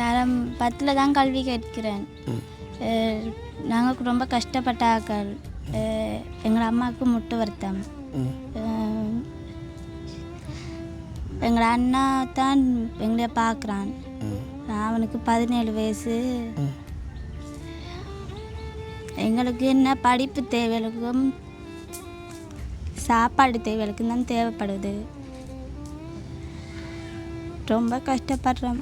தரம் பத்தில் தான் கல்வி கற்கிறேன். நாங்கள் ரொம்ப கஷ்டப்பட்ட ஆக்கள் எங்கள் அம்மாவுக்கு முட்டு வருத்தம். எங்கள் அண்ணா தான் எங்களை பார்க்குறான் அவனுக்கு பதினேழு வயசு. எங்களுக்கு என்ன படிப்பு தேவைகளுக்கும் சாப்பாடு தேவைகளுக்கும் தான் தேவைப்படுது. ரொம்ப கஷ்டப்படுறோம்.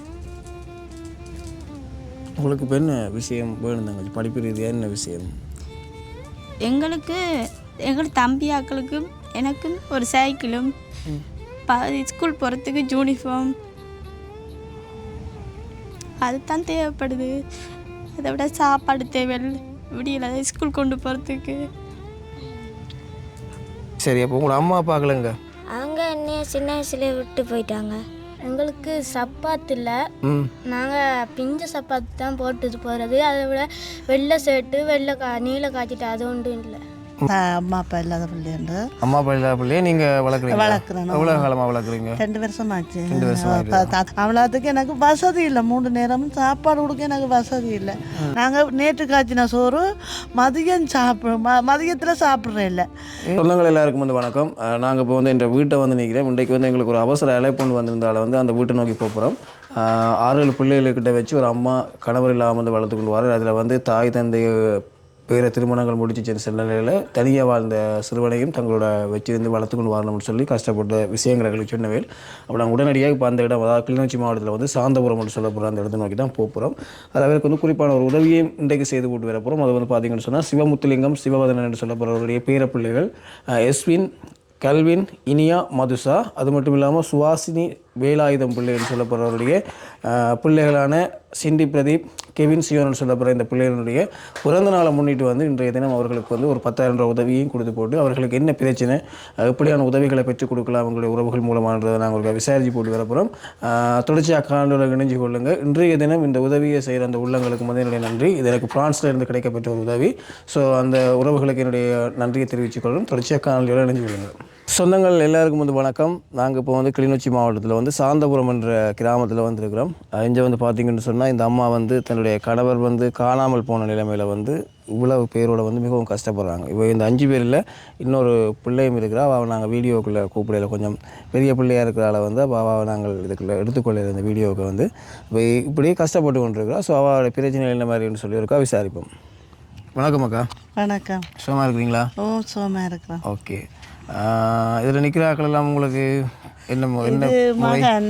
உங்களுக்கு இப்போ என்ன விஷயம் வேணும் தங்கச்சி? படிப்பு ரீதியாக என்ன விஷயம்? எங்களுக்கு எங்கள் தம்பி ஆக்களுக்கும் எனக்கும் ஒரு சைக்கிளும் ஸ்கூல் போகிறதுக்கு யூனிஃபார்ம் அதுதான் தேவைப்படுது. அதை விட சாப்பாடு தேவை. விடியல ஸ்கூல் கொண்டு போகிறதுக்கு சரி அப்போ உங்களோட அம்மா அப்பாக்களுங்க அவங்க என்னைய சின்ன வயசுல விட்டு போயிட்டாங்க. எங்களுக்கு சப்பாத்து இல்லை. நாங்கள் பிஞ்ச சப்பாத்து தான் போட்டுட்டு போகிறது அதை விட வெள்ளை ஷர்ட்டு வெள்ளை கா நீல காய்ச்சிட்டு அது ஒன்றும் இல்லை. அம்மா அப்பா இல்லாத பிள்ளைண்டு அம்மா அப்பா இல்லாத பிள்ளையே நீங்கள் வளர்க்குறீங்க? வளர்க்குறேன். எவ்வளோ காலமாக வளர்க்குறீங்க? ரெண்டு வருஷமாச்சு. ரெண்டு வருஷம் அவ்வளோத்துக்கு எனக்கு வசதி இல்லை. மூணு நேரமும் சாப்பாடு கொடுக்க எனக்கு வசதி இல்லை. நாங்கள் நேற்று காய்ச்சின சோறு மதியம் சாப்பிட ம மதியத்தில் சாப்பிட்றேன் இல்லை. சொந்தங்கள் எல்லாருக்கும் வந்து வணக்கம். நாங்கள் இப்போ வந்து என்ற வீட்டை வந்து நிற்கிறேன் இன்றைக்கு வந்து எங்களுக்கு ஒரு அவசர அழைப்பு வந்திருந்தால வந்து அந்த வீட்டை நோக்கி போகிறோம் ஆறு ஏழு பிள்ளைகளுக்கிட்ட வச்சு ஒரு அம்மா கணவர் இல்லாமல் வந்து வளர்த்து கொண்டு வர அதில் வந்து தாய் தந்தை வேறு திருமணங்கள் முடிச்சு சென்ற சில நிலையில் தனியாக வாழ்ந்த சிறுவனையும் தங்களோட வச்சிருந்து வளர்த்து கொண்டு வரணும்னு சொல்லி கஷ்டப்பட்ட விஷயங்களை எங்களுக்கு சொன்னவேல். அப்போ நாங்கள் உடனடியாக இப்போ அந்த இடம் அதாவது கிளிநொச்சி மாவட்டத்தில் வந்து சாந்தபுரம் என்று சொல்லப்படுற அந்த இடத்தை நோக்கி தான் போகிறோம் அது அவருக்கு வந்து குறிப்பான ஒரு உதவியையும் இன்றைக்கு செய்து போட்டு வர போகிறோம் அது வந்து பார்த்தீங்கன்னு சொன்னால் சிவமுத்துலிங்கம் சிவவதனன் என்று சொல்லப்படுறவருடைய பேரப்பிள்ளைகள் எஸ்வின் கல்வின் இனியா மதுசா அது மட்டும் இல்லாமல் சுவாசினி வேலாயுதம் பிள்ளை என்று சொல்லப்படுறவருடைய பிள்ளைகளான சிண்டி பிரதீப் கெவின் சியோன் சொல்லப்படுற இந்த பிள்ளைகளுடைய பிறந்த நாளை முன்னிட்டு வந்து இன்றைய தினம் அவர்களுக்கு வந்து ஒரு பத்தாயிரம் ரூபாய் உதவியும் கொடுத்து போட்டு அவர்களுக்கு என்ன பிரச்சனை எப்படியான உதவிகளை பெற்றுக் கொடுக்கலாம் அவங்களுடைய உறவுகள் மூலமானதை நாங்கள் உங்களுக்கு விசாரிச்சு போட்டு வரப்போகிறோம் தொடர்ச்சியாக காணொலியில் இணைஞ்சு கொள்ளுங்கள். இன்றைய தினம் இந்த உதவியை செய்கிற அந்த உள்ளங்களுக்கு வந்து என்னுடைய நன்றி. இது எனக்கு பிரான்ஸில் இருந்து கிடைக்கப்பட்ட ஒரு உதவி. ஸோ அந்த உறவுகளுக்கு என்னுடைய நன்றியை தெரிவித்துக் கொள்ளும் தொடர்ச்சியாக காணொலியோடு இணைஞ்சு கொள்ளுங்கள். சொந்தங்கள் எல்லாருக்கும் வந்து வணக்கம். நாங்கள் இப்போ வந்து கிளிநொச்சி மாவட்டத்தில் வந்து சாந்தபுரம் என்ற கிராமத்தில் வந்திருக்கிறோம். இங்கே வந்து பார்த்தீங்கன்னு சொன்னால் இந்த அம்மா வந்து தன்னுடைய கணவர் வந்து காணாமல் போன நிலைமையில் வந்து இவ்வளவு பேரோட வந்து மிகவும் கஷ்டப்படுறாங்க. இப்போ இந்த அஞ்சு பேரில் இன்னொரு பிள்ளையும் இருக்கிறா. அவள் நாங்கள் வீடியோக்குள்ளே கூப்பிடையில கொஞ்சம் பெரிய பிள்ளையாக இருக்கிறால வந்து அப்போ அவள் நாங்கள் இதுக்குள்ளே எடுத்துக்கொள்ள இந்த வீடியோவுக்கு வந்து. இப்போ இப்படியே கஷ்டப்பட்டு கொண்டிருக்கிறா. ஸோ அவளோட பிரச்சனை என்ன மாதிரின்னு சொல்லி இருக்கா விசாரிப்போம். வணக்கம் அக்கா. வணக்கம். சுகமாக இருக்கிறீங்களா? ஓ சுகமாக இருக்கிறோம். ஓகே. இதில் நிற்கிற ஆட்கள் எல்லாம் உங்களுக்கு என்ன மு- என்ன இது? மகன்.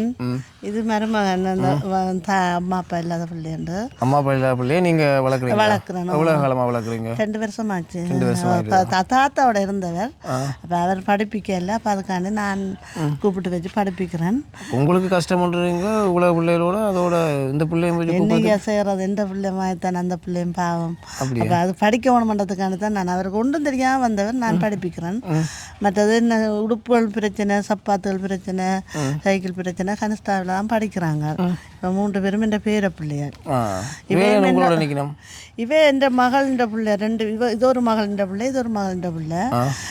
மருமகன் அந்த அம்மா அப்பா இல்லாத பிள்ளைண்டு அம்மா அப்பா இல்லாத பிள்ளையே நீங்கள் வளர்க்குறீங்க வளர்க்குறேன். எவ்வளோ காலமாக வளர்க்குறீங்க? ரெண்டு வருஷமாச்சு. ரெண்டு வருஷம் தாத்தாவோட இருந்தவர். அப்போ அவர் படிப்பிக்கல அப்போ அதுக்காண்டி நான் கூப்பிட்டு வச்சு படிப்பிக்கிறேன். உங்களுக்கு கஷ்டப்படுறீங்க இவ்வளோ பிள்ளைகளோட அதோட இந்த பிள்ளையும் என்னையா செய்கிறது எந்த பிள்ளை மாயத்தான் அந்த பிள்ளையும் பாவம்? அப்போ அது படிக்க வேணுமன்றதுக்காண்டி தான் நான் அவருக்கு ஒன்றும் தெரியாமல் வந்தவர். நான் படிப்பிக்கிறேன். மற்றது என்ன உடுப்புகள் பிரச்சனை சப்பாத்துகள் பிரச்சனை சைக்கிள் பிரச்சனை கனிஷ்டாவில் தான் படிக்கிறாங்க. இப்போ மூன்று பேரும் என் பேர பிள்ளையார் இவன் இவ என் மகள்ன்ற பிள்ளை ரெண்டு இவ இது ஒரு மகள்ன்ற பிள்ளை இது ஒரு மகள்ன்ற பிள்ளை.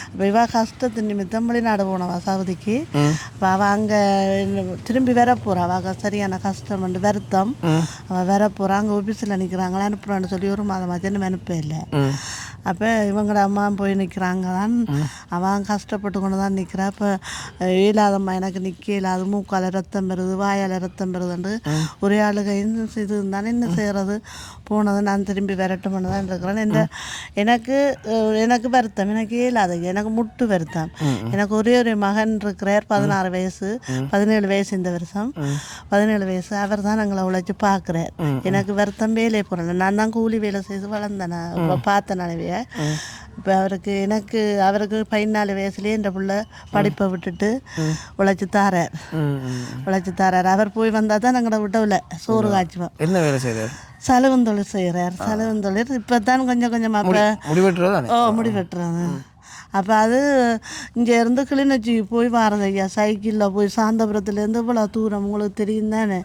அப்போ இவ கஷ்டத்து நிமித்தம் வெளிநாடு போனவா சவுதிக்கு அப்போ அவள் அங்கே திரும்பி வர போகிறா அவள் சரியான கஷ்டம் வருத்தம். அவள் வர போகிறா அங்கே ஆஃபீஸில் நிற்கிறாங்களா அனுப்புறான்னு சொல்லி ஒரு மாதமாச்சு இன்னும் அனுப்ப இல்லை. அப்போ இவங்களோட அம்மா போய் நிற்கிறாங்க தான் அவன் கஷ்டப்பட்டு கொண்டு தான் நிற்கிறா இப்போ இயலாதம்மா எனக்கு நிற்க இயலாது மூக்கால் ரத்தம் பெறுது வாயால் ரத்தம் பெறுதுண்டு ஒரே ஆளுக இன்னும் இது இருந்தாலும் என்ன செய்கிறது போனது நான் திரும்பி விரட்டும்னு தான் இருக்கிறேன். இந்த எனக்கு எனக்கு வருத்தம். எனக்கு இயலாது எனக்கு முட்டு வருத்தம். எனக்கு ஒரே ஒரு மகன் இருக்கிறார். பதினாறு வயசு. பதினேழு வயசு இந்த வருஷம். பதினேழு வயசு. அவர் தான் எங்களை உழைச்சி பார்க்குறார். எனக்கு வருத்தம் வேலையை போகிறேன் நான் தான் கூலி வேலை செய்து வளர்ந்தேன். நான் பார்த்தேன் நினைவிய இப்போ அவருக்கு எனக்கு அவருக்கு பதினாலு வயசுலேயே இந்த புள்ள படிப்பை விட்டுட்டு உழைச்சி தாரார். உழைச்சி தாரார். அவர் போய் வந்தால் தான் எங்களை விடவில்லை சோறு காய்ச்சுவோம். என்ன வேலை செய்கிறார் சலவன் தொழில் செய்கிறார் சலவன் தொழில். இப்போ தான் கொஞ்சம் தானே ஓ முடி வெட்டுறாங்க அப்போ அது இங்கே இருந்து கிளிநொச்சி போய் வாரது ஐயா. சைக்கிளில் போய் சாந்தபுரத்துலேருந்து இவ்வளோ தூரம் உங்களுக்கு தெரியும் தானே?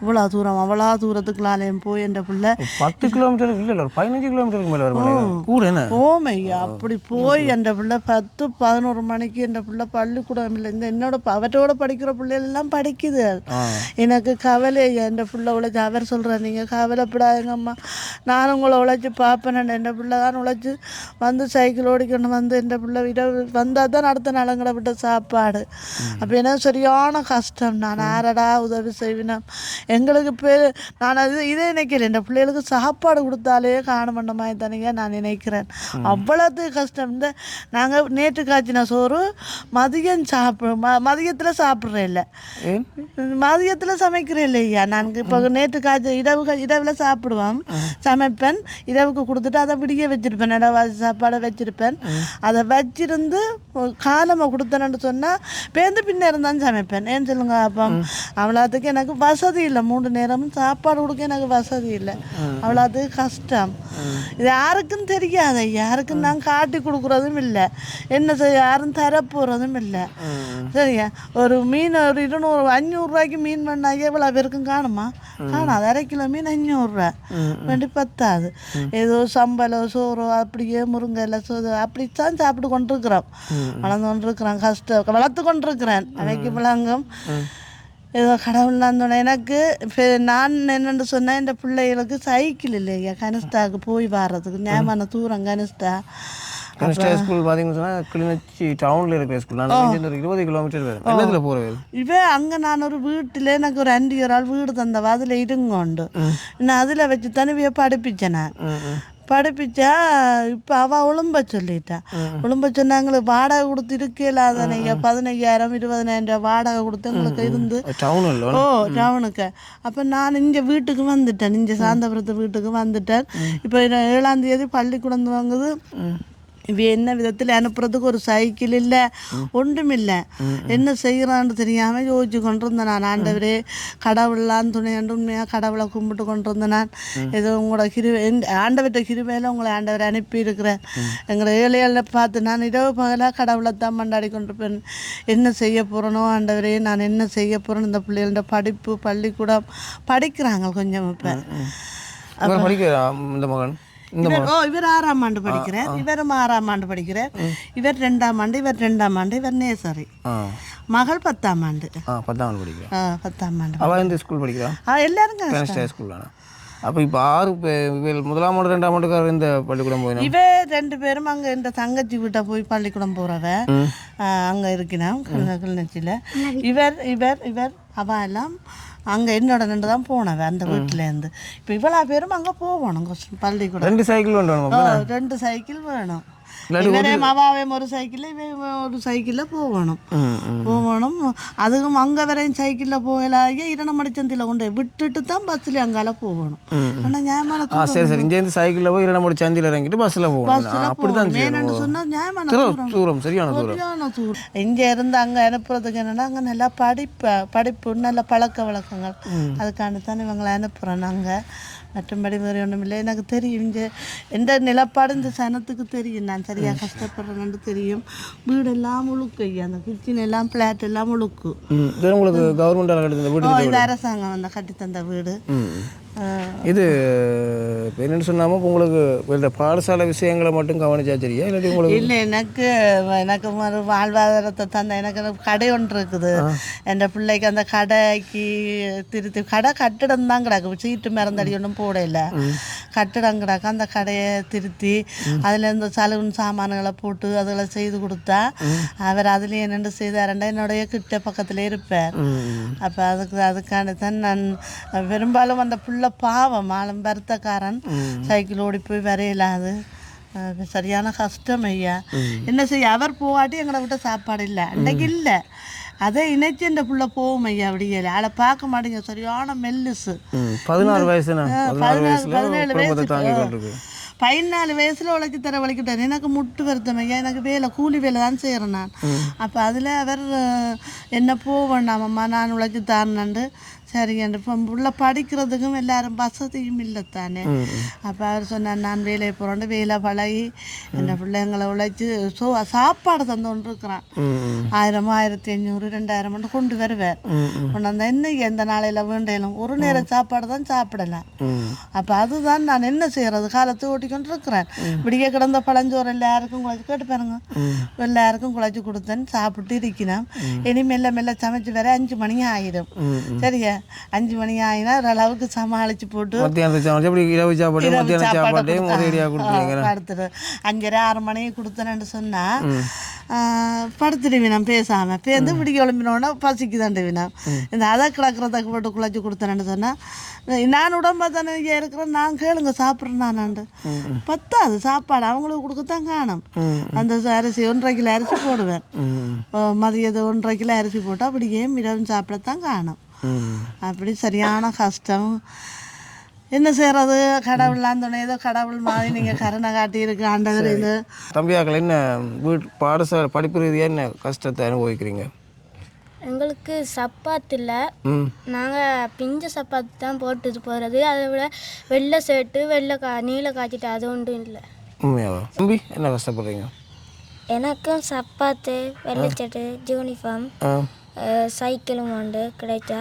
இவ்வளோ தூரம் அவ்வளோ தூரத்துக்குள்ளாலேயும் போய் என்ற பிள்ளை. பத்து கிலோமீட்டருக்கு இல்லை ஒரு பதினஞ்சு கிலோமீட்டருக்கு மேலே வரும் கூட என்ன? ஓமையா அப்படி போய் என்ற பிள்ளை பத்து பதினோரு மணிக்கு என்ற பிள்ளை பள்ளிக்கூடம் இல்லை. இந்த என்னோட அவற்றோட படிக்கிற பிள்ளைகள் எல்லாம் படிக்குது எனக்கு கவலை ஐயா என் பிள்ளை உழைச்சி அவர் சொல்கிறார் நீங்கள் கவலைப்படாதீங்கம்மா. நான் உங்களை உழைச்சி பார்ப்பேன். என் பிள்ளை தான் உழைச்சி வந்து சைக்கிள் ஓடிக்கணும் வந்து என் பிள்ளை விட வந்தால் தான் அடுத்த நாளங்கட விட்ட சாப்பாடு. அப்போ எனக்கு சரியான கஷ்டம். நான் யாரடா உதவி செய்வினோம் எங்களுக்கு பேர் நான் அது இதே நினைக்கிறேன். இந்த பிள்ளைகளுக்கு சாப்பாடு கொடுத்தாலே காண மாட்டோமாய் தானேங்க நான் நினைக்கிறேன். அவ்வளவு கஷ்டம். இந்த நாங்கள் நேற்று காய்ச்சின சோறு மதியம் சாப்பிடு ம மதியத்தில் சாப்பிட்றேன் இல்லை. மதியத்தில் சமைக்கிறேன் இல்லையா? நான் இப்போ நேற்று காய்ச்ச இரவு இரவில் சாப்பிடுவோம். சமைப்பேன். இரவுக்கு கொடுத்துட்டு அதை விடிய வச்சிருப்பேன். இடவாசி சாப்பாடை வச்சிருப்பேன். அதை வச்சிருந்து காலமாக கொடுத்தேன்னு சொன்னால் பேருந்து பின்ன இருந்தாலும் சமைப்பேன். ஏன் சொல்லுங்க அப்போ? அவ்வளோத்துக்கு எனக்கு வசதி இல்லை. மூன்று நேரமும் சாப்பாடு கொடுக்க எனக்கு வசதி இல்லை. அவ்வளோத்துக்கு கஷ்டம். இது யாருக்கும் தெரியாது. யாருக்கும் நான் காட்டி கொடுக்குறதும் இல்லை. என்ன செய்ய யாரும் தர போகிறதும் இல்லை. சரியா? ஒரு மீன் ஒரு இருநூறு அஞ்சூறுரூவாய்க்கு மீன் பண்ணாங்க எவ்வளோ பேருக்கும் காணுமா? காணாது. அரை கிலோ மீன் அஞ்சூறுரூவா வேண்டி பத்தாது. ஏதோ சம்பளம் சோறு அப்படியே முருங்கை சோறு அப்படித்தான் சாப்பிட்டு கொண்டிருக்கிறோம். வளர்ந்து கொண்டிருக்கிறோம் கஷ்டம் வளர்த்து கொண்டிருக்கிறேன். அவைக்கு விளங்கும். ஏதோ கடவுள் நான் எனக்கு இப்போ நான் என்னென்னு சொன்னேன் இந்த பிள்ளைகளுக்கு சைக்கிள் இல்லையா கனிஷ்டாவுக்கு போய் வர்றதுக்கு ஞாபகம் தூரம் கனிஷ்டா. கனிஷ்டா ஸ்கூல் பார்த்தீங்கன்னு சொன்னால் கிளிநொச்சி டவுனில் இருக்கிற ஸ்கூல் நான் இருபது கிலோமீட்டர் வரும் என்னத்தில் அங்கே நான் ஒரு வீட்டில் எனக்கு ஒரு அண்டி ஒரு ஆள் வீடு தந்தவ அதில் இருங்கோண்டு. நான் அதில் வச்சு தனிவியை படிப்பிச்சேன் படிப்பிச்சா இப்போ அவள் ஒழும்ப சொல்லிட்டா ஒழும்ப சொன்னாங்களுக்கு வாடகை கொடுத்து இருக்கலாதானே பதினையாயிரம் இருபதனாயிரம் ரூபாய் வாடகை கொடுத்து எங்களுக்கு இருந்து ஓ டவுனுக்கு அப்போ நான் இங்கே வீட்டுக்கு வந்துட்டேன் இங்கே சாந்தபுரத்து வீட்டுக்கு வந்துட்டேன் இப்போ ஏழாம் தேதி பள்ளிக்கூடம் வாங்குது இவ என்ன விதத்தில் அனுப்புறதுக்கு ஒரு சைக்கிள் இல்லை ஒன்றுமில்லை. என்ன செய்கிறான்னு தெரியாமல் யோசிச்சு கொண்டிருந்தேன் நான். ஆண்டவரே கடவுள்லாம் துணையாண்டு உண்மையாக கடவுளை கும்பிட்டு கொண்டிருந்தேன் நான். ஏதோ உங்களோட கிருவை ஆண்டவர்கிட்ட கிருவையில் உங்களை ஆண்டவர் அனுப்பியிருக்கிறேன். எங்களை ஏழைகளை பார்த்து நான் இரவு பகலாக கடவுளை தான் மண்டாடி கொண்டிருப்பேன். என்ன செய்ய போகிறனோ ஆண்டவரே நான் என்ன செய்ய போகிறேன்னு இந்த பிள்ளைகளோட படிப்பு பள்ளிக்கூடம் படிக்கிறாங்க கொஞ்சம் இப்போ. இந்த மகன்? இவர் ஓ இவர் ஆறாம் ஆண்டு படிக்கிறார். இவரும் ஆறாம் ஆண்டு படிக்கிறார். இவர் ரெண்டாம் ஆண்டு இவர் ரெண்டாம் ஆண்டு இவர் நேசரி. மகள் பத்தாம் ஆண்டு. பத்தாம் ஆண்டு படிக்கிறா. பத்தாம் ஆண்டு அவள் இந்த ஸ்கூல் படிக்கிறா? ஆ எல்லாரும் ஸ்கூல் அப்போ இப்போ ஆறு பே- இவள் முதலாம் ஆண்டு ரெண்டாம் ஆண்டுக்காரர் இந்த பள்ளிக்கூடம் போயினா? இவ ரெண்டு பேரும் அங்கே இந்த தங்கச்சி வீட்டை போய் பள்ளிக்கூடம் போகிறவ அங்கே இருக்கிறான் கிளிநொச்சியில் இவர் இவர் இவர் அவ எல்லாம் அங்கே என்னோட நின்று தான் போனவ அந்த வீட்டிலேருந்து இப்போ இவ்வளோ பேரும் அங்கே போகணும் பள்ளிக்கூடம் ரெண்டு சைக்கிள் வேணும் ரெண்டு சைக்கிள் வேணும். இவரே மவாவையும் ஒரு சைக்கிளில் இவன் ஒரு சைக்கிளில் போகணும். போகணும். அதுவும் அங்கே வரையும் சைக்கிளில் போகலாக இரணமடிச்சந்தியில் கொண்டு விட்டுட்டு தான் பஸ்ஸில் அங்கால போகணும். ஆனால் நியாயமான சரி சரி. இங்கேருந்து சைக்கிளில் போய் இரண்டு சந்தியில் இறங்கிட்டு பஸ்ஸில் போகணும். அப்படி தான் மேனன்னு சொன்னால் நியாயமான தூரம். சரியான தூரம். இங்கே இருந்து அங்கே அனுப்புறதுக்கு என்னன்னா அங்கே நல்லா படிப்பு படிப்பு நல்ல பழக்க வழக்கங்கள். அதுக்கான தான் இவங்களை அனுப்புகிறோம் நாங்கள் மற்றபடி வேறு ஒன்றும் இல்லை எனக்கு தெரியும். இங்கே எந்த நிலப்பாடு இந்த சனத்துக்கு தெரியும். நான் சரியாக கஷ்டப்படுறேன்னு தெரியும். வீடெல்லாம் முழுக்கு. ஐயா அந்த கிச்சன் எல்லாம் பிளாட் எல்லாம் முழுக்கு. உங்களுக்கு கவர்மெண்டால் கட்டுது இந்த அரசாங்கம் வந்து கட்டி தந்த வீடு இது என்னென்னு சொன்னாமல் இப்போ உங்களுக்கு இந்த பாடசாலை விஷயங்களை மட்டும் கவனிச்சா சரியா? இல்லாட்டி உங்களுக்கு இல்லை எனக்கு எனக்கு ஒரு வாழ்வாதாரத்தை தந்த எனக்கு கடை ஒன்று இருக்குது. என் பிள்ளைக்கு அந்த கடைக்கு திருத்தி கடை கட்டிடம் தான் கிடக்கு. சீட்டு மறந்தடி ஒன்றும் போடல. கட்டிடம் கிடக்கு. அந்த கடையை திருத்தி அதில் இந்த சலுகன் சாமான்களை போட்டு அதில் செய்து கொடுத்தா அவர் அதுலேயே என்னென்று செய்தாருண்டா என்னுடைய கிட்ட பக்கத்தில் இருப்பார். அப்போ அதுக்கு அதுக்கான தான் நான் பெரும்பாலும் அந்த புள்ள பாவம் ஆளும் வருத்தக்காரன் சைக்கிள் ஓடி போய் வரையலாது. அது சரியான கஷ்டம் ஐயா. என்ன செய்ய அவர் போகாட்டி எங்களை விட்ட சாப்பாடு இல்லை. அன்னைக்கு இல்லை. அதை இணைச்சு இந்த புள்ள போகும் ஐயா அப்படியே ஆளை பார்க்க மாட்டேங்க. சரியான மெல்லுசு. பதினாறு பதினாறு பதினேழு வயசு பதினாலு வயசுல உழைச்சி தர வலிக்கிட்டார். எனக்கு முட்டு வருத்தம் ஐயா. எனக்கு வேலை கூலி வேலை தான் செய்கிறேன் நான். அப்போ அதில் அவர் என்ன போக வேண்டாமம்மா நான் உழைச்சி தரணுண்டு சரி இப்போ உள்ள படிக்கிறதுக்கும் எல்லாரும் வசதியும் இல்லை தானே அப்போ அவர் சொன்னார் நான் வேலையை போகிறோன்னு வேலை பழகி என் பிள்ளைங்களை உழைச்சி சோ சாப்பாடு தந்து கொண்டு இருக்கிறான் ஆயிரம் ஆயிரத்தி ஐநூறு ரெண்டாயிரம் மட்டும் கொண்டு வருவார். கொண்டு வந்தால் இன்னைக்கு எந்த நாளையில் வேண்டையிலும் ஒரு நேரம் சாப்பாடு தான் சாப்பிடலாம். அப்போ அதுதான் நான் என்ன செய்யறது? காலத்தை ஓட்டிக்கொண்டு இருக்கிறேன் விடிய கிடந்த பழஞ்சோறு எல்லாருக்கும் குழச்சி கேட்டு பாருங்க. எல்லாருக்கும் குழச்சி கொடுத்தேன் சாப்பிட்டு இருக்கணும் இனி மெல்ல மெல்ல சமைச்சு வர அஞ்சு மணி ஆயிடும். சரியா? அஞ்சு மணி ஆயினா ஓரளவுக்கு சமாளிச்சு போட்டு மத்தியானத்துக்கு சாப்பாடு எப்படி இரவு சாப்பாடு மத்தியான சாப்பாடு ஒரேடியாக கொடுத்துருவீங்க ஆ, படுத்துரு. அஞ்சரை ஆறு மணிக்கு கொடுத்தேன்னு சொன்னா ஆ, படுத்துடுவினம் பேசாம. பேருந்து பிடிக்க கிளம்பினோடனே பசிக்குதாண்டுவினம் இந்த அதை கிடக்கிறதுக்கு போட்டு குழச்சி கொடுத்தேன்னு சொன்னா நான் உடம்பா தானே இருக்கிறேன் நான் கேளுங்க சாப்பிட்றேன் நானாண்டு பத்தாது சாப்பாடு அவங்களுக்கு கொடுக்கத்தான் காணும். அந்த அரிசி ஒன்றரை கிலோ அரிசி போடுவேன். ஆ, மதியது ஒன்றரை கிலோ அரிசி போட்டால் அப்படியே இரவும் சாப்பிடத்தான் காணும். அப்படி சரியான கஷ்டம். என்ன செய்யறது கடவுள்லாம் துணை. ஏதோ கடவுள் மாதிரி நீங்கள் கருணை காட்டியிருக்கு ஆண்டவர் இது. தம்பியாக்கள் என்ன வீட்டு பாடசாலை படிப்பு ரீதியாக என்ன கஷ்டத்தை அனுபவிக்கிறீங்க? எங்களுக்கு சப்பாத்து இல்லை. ம். நாங்கள் பிஞ்ச சப்பாத்து தான் போட்டுட்டு போகிறது அதை விட வெள்ளை ஷர்ட்டு வெள்ளை கா நீல காய்ச்சிட்டு அது ஒன்றும் இல்லை. உண்மையாவா? தம்பி என்ன கஷ்டப்படுறீங்க? எனக்கும் சப்பாத்து வெள்ளைச்சட்டு யூனிஃபார்ம். ஆ. சைக்கிளும் உண்டு கிடைச்சா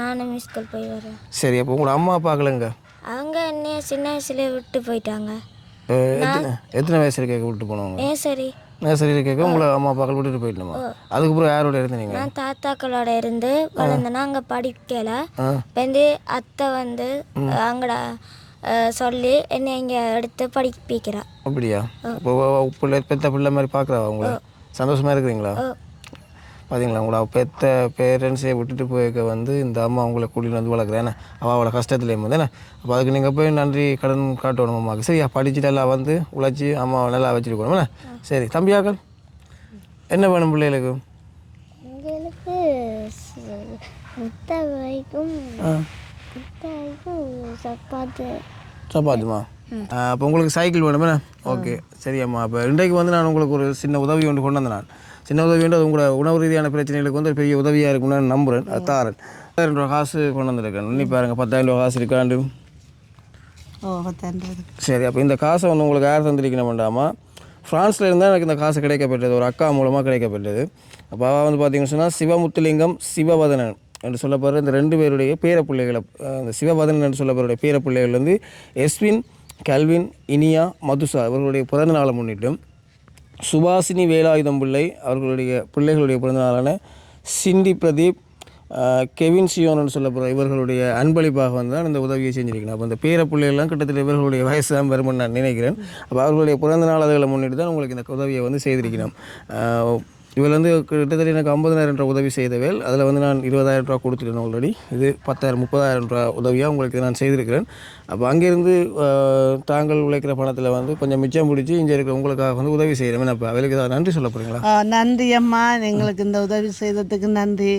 நானும் ஸ்கூல் போய் வரேன் சரி அப்போ உங்களோட அம்மா அப்பாக்களுங்க அவங்க என்னைய சின்ன வயசுல விட்டு போயிட்டாங்க. எத்தனை வயசுல கேட்க விட்டு போனவங்க? ஏன் சரி நர்சரியில் கேட்க உங்களை அம்மா அப்பாக்கள் விட்டுட்டு போயிட்டோமா? அதுக்கப்புறம் யாரோட இருந்தீங்க? நான் தாத்தாக்களோட இருந்து வளர்ந்தேன்னா அங்கே படிக்கல. வந்து அத்தை வந்து அங்கட சொல்லி என்னை இங்கே எடுத்து படிப்பிக்கிறா. அப்படியா? இப்போ பிள்ளை பெத்த பிள்ளை மாதிரி பார்க்குறா உங்களை? சந்தோஷமா இருக்கிறீங்களா? பார்த்தீங்களா உங்களை பெத்த பேரண்ட்ஸை விட்டுட்டு போயிருக்க வந்து இந்த அம்மா உங்களை கூட்டிட்டு வந்து வளர்க்குறேன் அவள் அவ்வளோ கஷ்டத்துலேயும் வந்து அப்போ அதுக்கு நீங்கள் போய் நன்றி கடன் காட்டணும் அம்மாவுக்கு. சரியா படிச்சுட்டு எல்லாம் வந்து உழைச்சி அம்மாவை நல்லா வச்சுருக்கணும் என்ன? சரி தம்பியாக்கள் என்ன வேணும் பிள்ளைகளுக்கு? எங்களுக்கு சப்பாத்து. சப்பாத்துமா? அப்போ உங்களுக்கு சைக்கிள் வேணுமே ஓகே. சரியாம்மா அப்போ இன்றைக்கு வந்து நான் உங்களுக்கு ஒரு சின்ன உதவி ஒன்று கொண்டு வந்தேன் நான். சின்ன உதவி வந்து அது உங்களோட உணவு ரீதியான பிரச்சனைகளுக்கு வந்து பெரிய உதவியாக இருக்கும்னு நான் நம்புகிறேன் தாரன் பத்தாயிரம் ரூபா காசு கொண்டு வந்திருக்கேன் இன்னி பாருங்கள் பத்தாயிரம் ரூபா காசு இருக்காண்டு சரி அப்போ இந்த காசை வந்து உங்களுக்கு யார் தந்திருக்கணும் வேண்டாமா ஃப்ரான்ஸில் இருந்தால் எனக்கு இந்த காசு கிடைக்கப்பட்டது ஒரு அக்கா மூலமாக கிடைக்கப்பட்டது அப்போ அவள் வந்து பார்த்தீங்கன்னு சொன்னால் சிவமுத்துலிங்கம் சிவவதனன் என்று சொல்லப்படுற இந்த ரெண்டு பேருடைய பேரப்பிள்ளைகளை அஹ், இந்த சிவவதனன் என்று சொல்லப்படுற பேரப்பிள்ளைகள் வந்து எஸ்வின் கல்வின் இனியா மதுசா இவர்களுடைய பிறந்த நாளை முன்னிட்டு சுபாசினி வேலாயுதம் பிள்ளை அவர்களுடைய பிள்ளைகளுடைய பிறந்தநாளான சிண்டி பிரதீப் கெவின் சியோன்னு சொல்லப்படுற இவர்களுடைய அன்பளிப்பாக வந்து தான் இந்த உதவியை செஞ்சிருக்கணும் அப்போ இந்த பேர பிள்ளைகள்லாம் கிட்டத்தட்ட இவர்களுடைய வயசு தான் வரும்னு நான் நினைக்கிறேன். அப்போ அவர்களுடைய பிறந்த நாள் அதுகளை முன்னிட்டு தான் உங்களுக்கு இந்த உதவியை வந்து செய்திருக்கணும் இதில் வந்து கிட்டத்தட்ட எனக்கு ஐம்பதாயிரம் ரூபா உதவி செய்தவேல் அதில் வந்து நான் இருபதாயிரம் ரூபா கொடுத்துட்டேன் ஆல்ரெடி இது பத்தாயிரம் முப்பதாயிரம் ரூபா உதவியாக உங்களுக்கு நான் செய்திருக்கிறேன். அப்போ அங்கேருந்து தாங்கள் உழைக்கிற பணத்தில் வந்து கொஞ்சம் மிச்சம் பிடிச்சி இங்கே இருக்கிற உங்களுக்காக வந்து உதவி செய்கிறேன். அப்போ அவளுக்கு ஏதாவது நன்றி சொல்ல போகிறீங்களா நன்றி அம்மா. எங்களுக்கு இந்த உதவி செய்ததுக்கு நன்றி.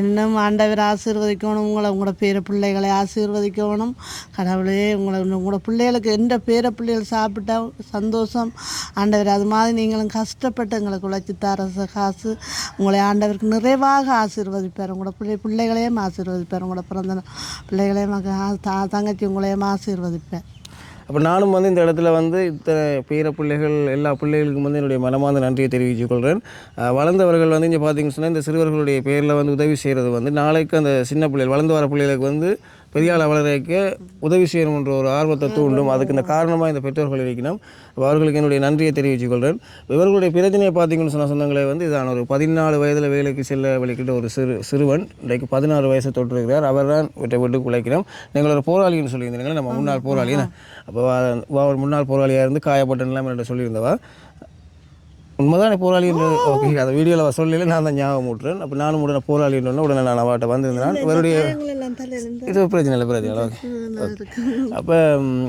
இன்னும் ஆண்டவர் ஆசீர்வதிக்கணும். உங்களை உங்களோட பேர பிள்ளைகளை ஆசீர்வதிக்கணும். கடவுளே உங்களை உங்களோட பிள்ளைகளுக்கு எந்த பேர பிள்ளைகள் சாப்பிட்டா சந்தோஷம். ஆண்டவர் அது மாதிரி நீங்களும் கஷ்டப்பட்டு எங்களுக்கு உழைச்சி தர காசு உங்களை ஆண்டவருக்கு நிறைவாக ஆசீர்வதிப்பார் உங்களோட பிள்ளை பிள்ளைகளையும் ஆசீர்வதிப்பார் உங்களோட பிறந்த பிள்ளைகளையும் ஆ- தா தங்கச்சி உங்களையும் ஆசீர்வதிப்பேன். அப்போ நானும் வந்து இந்த இடத்துல வந்து இத்தனை பேர பிள்ளைகள் எல்லா பிள்ளைகளுக்கும் வந்து என்னுடைய மனமார்ந்த நன்றியை தெரிவித்துக் கொள்கிறேன் வளர்ந்தவர்கள் வந்து இங்கே பார்த்தீங்கன்னு சொன்னால் இந்த சிறுவர்களுடைய பேரில் வந்து உதவி செய்கிறது வந்து நாளைக்கு அந்த சின்ன பிள்ளைகள் வளர்ந்து வர பிள்ளைகளுக்கு வந்து பெரிய ஆள் வளர்க்க உதவி செய்யணுன்ற ஒரு ஆர்வத்தை தூண்டும். அதுக்கு இந்த காரணமாக இந்த பெற்றோர்கள் இருக்கணும் அவர்களுக்கு என்னுடைய நன்றியை தெரிவித்துக் கொள்கிறேன் இவர்களுடைய பிரச்சனையை பார்த்தீங்கன்னு சொன்ன சொந்தங்களே வந்து இதான் ஒரு பதினாலு வயதில் வேலைக்கு செல்ல வலிக்கிட்ட ஒரு சிறு சிறுவன் இன்றைக்கு பதினாறு வயசை தொட்டிருக்கிறார். அவர் தான் விட்டு விட்டு உழைக்கிறோம் நீங்கள் ஒரு போராளின்னு சொல்லியிருந்தீங்களா நம்ம முன்னாள் போராளி அப்போ அவர் முன்னாள் போராளியாக இருந்து காயப்பட்ட நிலைமை என்று சொல்லியிருந்தவா. உண்மைதானே போராளின்றது ஓகே அதை வீடியோவில் சொல்லல நான் தான் ஞாபகம் விட்டுறேன் அப்போ நானும் உடனே போராளின்னு உடனே நான் அவட்ட வந்திருந்தேன். இவருடைய இது பிரச்சனை இல்லை பிரச்சனை ஓகே. அப்போ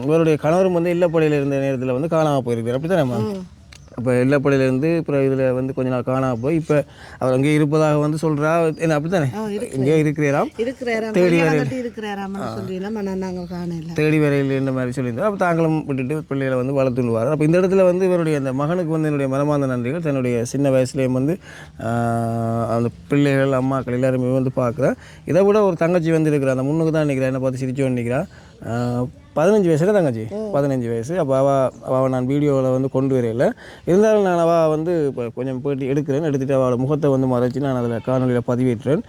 இவருடைய கணவரும் வந்து இல்லப்படையில் இருந்த நேரத்தில் வந்து காணாமல் போயிருக்கார் அப்படி தானே அப்போ எல்லப்பள்ளியிலேருந்து அப்புறம் இதில் வந்து கொஞ்ச நாள் காணாம போய் இப்போ அவர் அங்கே இருப்பதாக வந்து சொல்கிறா என்ன அப்படி தானே இங்கே இருக்கிறாராம். தேடி காணல. தேடி வரையில் இந்த மாதிரி சொல்லியிருந்தார் அப்போ தாங்களும் விட்டுட்டு பிள்ளைகளை வந்து வளர்த்துடுவார் அப்போ இந்த இடத்துல வந்து இவருடைய அந்த மகனுக்கு வந்து என்னுடைய மனமார்ந்த நன்றிகள். தன்னுடைய சின்ன வயசுலேயும் வந்து அந்த பிள்ளைகள் அம்மாக்கள் எல்லாருமே வந்து பார்க்குறேன் இதை விட ஒரு தங்கச்சி வந்து இருக்கிறா அந்த முன்னுக்கு தான் நிற்கிறா என்னை பார்த்து சிரிச்சு நிற்கிறா பதினஞ்சு வயசுல தங்கச்சி. பதினஞ்சு வயசு. அப்போ அவள் அவள் நான் வீடியோவில் வந்து கொண்டு வரையில. இருந்தாலும் நான் அவள் வந்து இப்போ கொஞ்சம் போயிட்டு எடுக்கிறேன். எடுத்துகிட்டு அவளோட முகத்தை வந்து மறைச்சி நான் அதில் காணொலியில் பதிவேற்றேன்.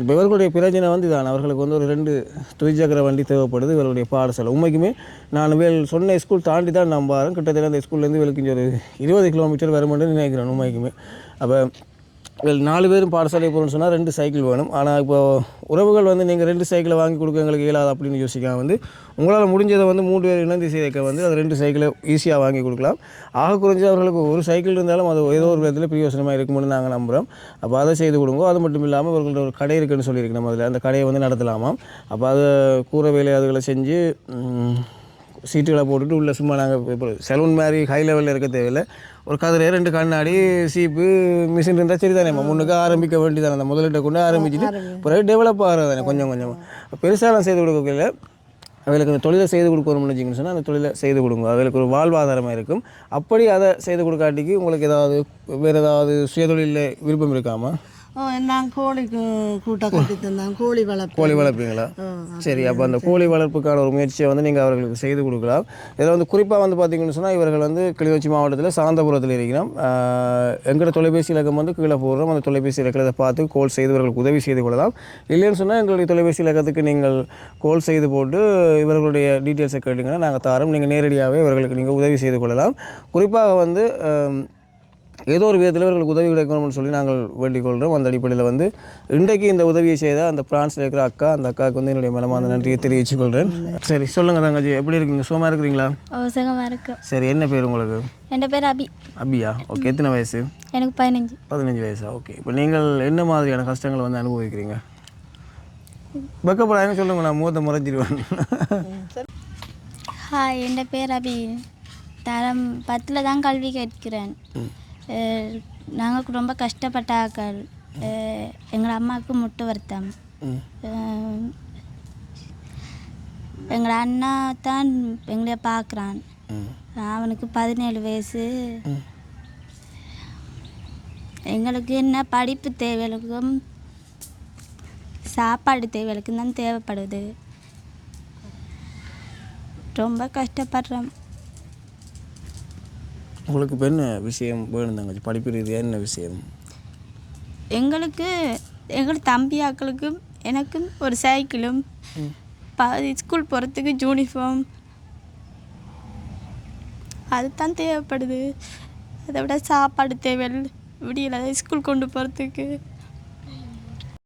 இப்போ இவர்களுடைய பிரச்சனை வந்து இதான். அவர்களுக்கு வந்து ஒரு ரெண்டு துவிச்சக்கர வண்டி தேவைப்படுது. இவர்களுடைய பாடசாலை. உண்மைக்குமே நான் வேல் சொன்ன ஸ்கூல் தாண்டி தான் நான் பாருங்க கிட்டத்தட்ட அந்த ஸ்கூல்லேருந்து இவளுக்கு ஒரு இருபது கிலோமீட்டர் வருமென்று நினைக்கிறேன். உண்மைக்குமே. அப்போ நாலு பேரும் பாடசாலை போகணும்னு சொன்னால் ரெண்டு சைக்கிள் வேணும். ஆனால் இப்போ உறவுகள் வந்து நீங்கள் ரெண்டு சைக்கிளை வாங்கி கொடுக்க எங்களுக்கு இயலாது அப்படின்னு யோசிக்காம வந்து உங்களால் முடிஞ்சதை வந்து மூன்று பேர் இணைந்து சேர்க்க வந்து அது ரெண்டு சைக்கிளை ஈஸியாக வாங்கி கொடுக்கலாம். ஆக குறைஞ்சு அவர்களுக்கு ஒரு சைக்கிள் இருந்தாலும் அது ஏதோ ஒரு விதத்தில் பிரயோசனமாக இருக்கும்னு நாங்கள் நம்புகிறோம் அப்போ அதை செய்து கொடுங்க. அது மட்டும் இல்லாமல் இவர்கள்ட்ட ஒரு கடை இருக்குன்னு சொல்லியிருக்கு நம்ம அதில் அந்த கடையை வந்து நடத்தலாமா அப்போ அதை கூரை வேலை அதுகளை செஞ்சு சீட்டுகளை போட்டுட்டு உள்ளே சும்மா நாங்கள் இப்போ சலூன் மாதிரி ஹை லெவலில் இருக்க தேவையில்லை. ஒரு கதிரை ரெண்டு கண்ணாடி சீப்பு மிஷின் இருந்தால் சரி தானே முன்னுக்கு ஆரம்பிக்க வேண்டியதானே அந்த முதலீட்டை கொண்டு ஆரம்பிச்சுட்டு பிறகு டெவலப் ஆகிறது தானே கொஞ்சம். கொஞ்சமாக பெருசாலாம் செய்து கொடுக்கல அவளுக்கு அந்த தொழிலை செய்து கொடுக்கணும்னு வச்சிங்கன்னு சொன்னால் அந்த தொழிலை செய்து கொடுங்க. அவளுக்கு ஒரு வாழ்வாதாரமாக இருக்கும். அப்படி அதை செய்து கொடுக்காட்டிக்கு உங்களுக்கு ஏதாவது வேறு ஏதாவது சுயதொழிலில் விருப்பம் இருக்காமா? ஓ நான் கோழிக்கு கூட்டை கட்டி தந்தேன் கோழி வளர்ப்பு கோழி வளர்ப்பீங்களா சரி அப்போ அந்த கோழி வளர்ப்புக்கான ஒரு முயற்சியை வந்து நீங்கள் அவர்களுக்கு செய்து கொடுக்கலாம் இதில் வந்து குறிப்பாக வந்து பார்த்தீங்கன்னு சொன்னால் இவர்கள் வந்து கிளிநொச்சி மாவட்டத்தில் சாந்தபுரத்தில் இருக்கிறோம் எங்களோட தொலைபேசி இலக்கம் வந்து கீழே போடுறோம் அந்த தொலைபேசி இலக்கத்தை பார்த்து கோல் செய்து இவர்களுக்கு உதவி செய்து கொள்ளலாம் இல்லைன்னு சொன்னால் எங்களுடைய தொலைபேசி இலக்கத்துக்கு நீங்கள் கோல் செய்து போட்டு இவர்களுடைய டீட்டெயில்ஸை கேட்டிங்கன்னா நாங்கள் தாரோம் நீங்கள் நேரடியாகவே இவர்களுக்கு நீங்கள் உதவி செய்து கொள்ளலாம் குறிப்பாக வந்து ஏதோ ஒரு விதத்தில் இவர்களுக்கு உதவி கிடைக்கணும்னு சொல்லி நாங்கள் வேண்டிக் கொள்கிறோம் அந்த அடிப்படையில் வந்து இன்றைக்கு இந்த உதவியை செய்த அந்த பிரான்ஸில் இருக்கிற அக்கா அந்த அக்காவுக்கு வந்து என்னுடைய மனமார்ந்த நன்றியை தெரிவித்துக் கொள்கிறேன் சரி சொல்லுங்கள் தங்கச்சி எப்படி இருக்கீங்க? சுகமாக இருக்கிறீங்களா? அவசரமாக இருக்கும் சரி என்ன பேர் உங்களுக்கு? என் பேர் அபி. அபியா? ஓகே எத்தனை வயசு? எனக்கு பதினஞ்சு. பதினஞ்சு வயசா? ஓகே இப்போ நீங்கள் என்ன மாதிரியான கஷ்டங்களை வந்து அனுபவிக்கிறீங்க? வெக்கப்படாதுன்னு சொல்லுங்க நான் மூத்த முறைஞ்சிருவேன் ஹாய் என் பேர் அபி. தரம் பத்தில் தான் கல்வி கேட்கிறேன் நாங்கள் ரொம்ப கஷ்டப்பட்ட ஆக்கள் எங்கள் அம்மாவுக்கு முட்டு வருத்தம் எங்கள் அண்ணா தான் எங்களை பார்க்குறான் அவனுக்கு பதினேழு வயசு எங்களுக்கு என்ன படிப்பு தேவைகளுக்கும் சாப்பாடு தேவைகளுக்கும் தான் தேவைப்படுது ரொம்ப கஷ்டப்படுறோம் உங்களுக்கு இப்போ என்ன விஷயம் வேணும் தங்கச்சி? படிப்பு ரீதியாக என்ன விஷயம்? எங்களுக்கு எங்கள் தம்பி ஆக்களுக்கும் எனக்கும் ஒரு சைக்கிளும் ப ஸ்கூல் போகிறதுக்கு யூனிஃபார்ம் அதுதான் தேவைப்படுது. அதை விட சாப்பாடு தேவை விடியல ஸ்கூல் கொண்டு போகிறதுக்கு